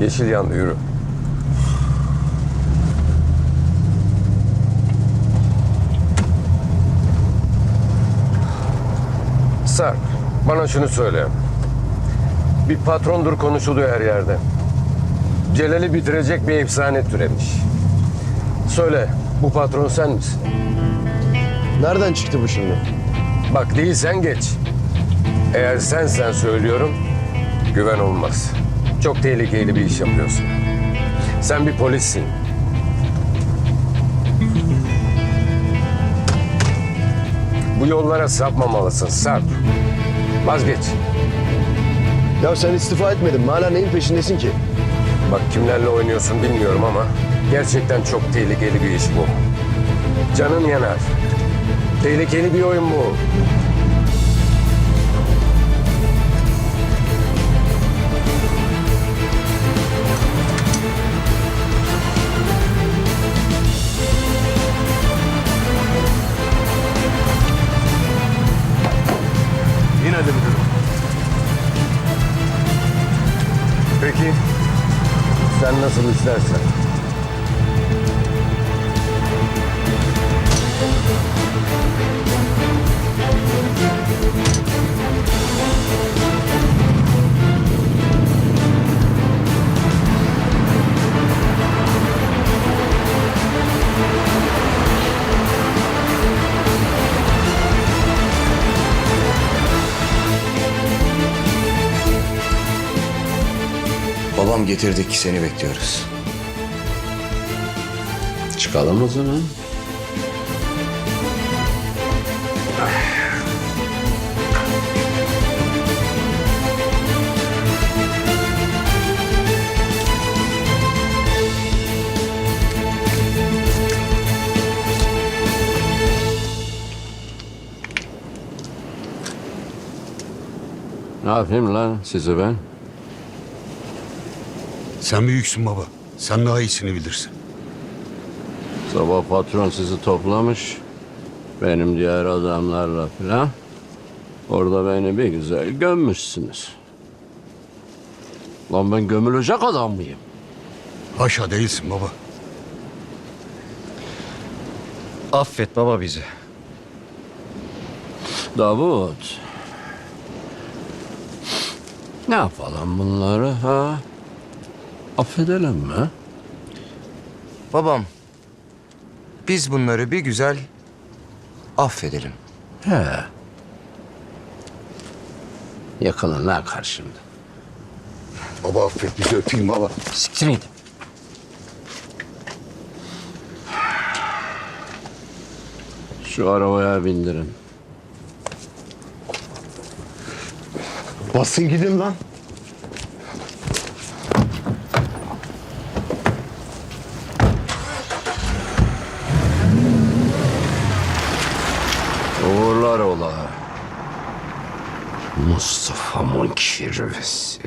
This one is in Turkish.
Yeşil yandı yürü. Sarp, bana şunu söyle. Bir patrondur konuşuluyor her yerde. Celal'i bitirecek bir efsane türemiş. Söyle, bu patron sen misin? Nereden çıktı bu şimdi? Bak değilsen geç. Eğer sensen söylüyorum, güven olmaz. Çok tehlikeli bir iş yapıyorsun. Sen bir polissin. Bu yollara sapmamalısın Sarp. Vazgeç. Ya sen istifa etmedin? Hala neyin peşindesin ki? Bak kimlerle oynuyorsun bilmiyorum ama gerçekten çok tehlikeli bir iş bu. Canın yanar. Tehlikeli bir oyun bu. Peki sen nasıl istersen. Babam getirdik seni bekliyoruz. Çıkalım o zaman. Ne yapayım lan sizi ben? Sen büyüksün baba. Sen daha iyisini bilirsin. Sabah patron sizi toplamış. Benim diğer adamlarla filan. Orada beni bir güzel gömmüşsünüz. Lan ben gömülecek adam mıyım? Haşa değilsin baba. Affet baba bizi. Davut. Ne yapalım bunları ha? Affedelim mi? Babam, biz bunları bir güzel affedelim. He. Yakının lan karşımda. Baba affet bizi öpeyim baba. Siktir git. Şu arabaya bindirin. Basın gidin lan. Uğurlar ola. Mustafa'mın kirvesi.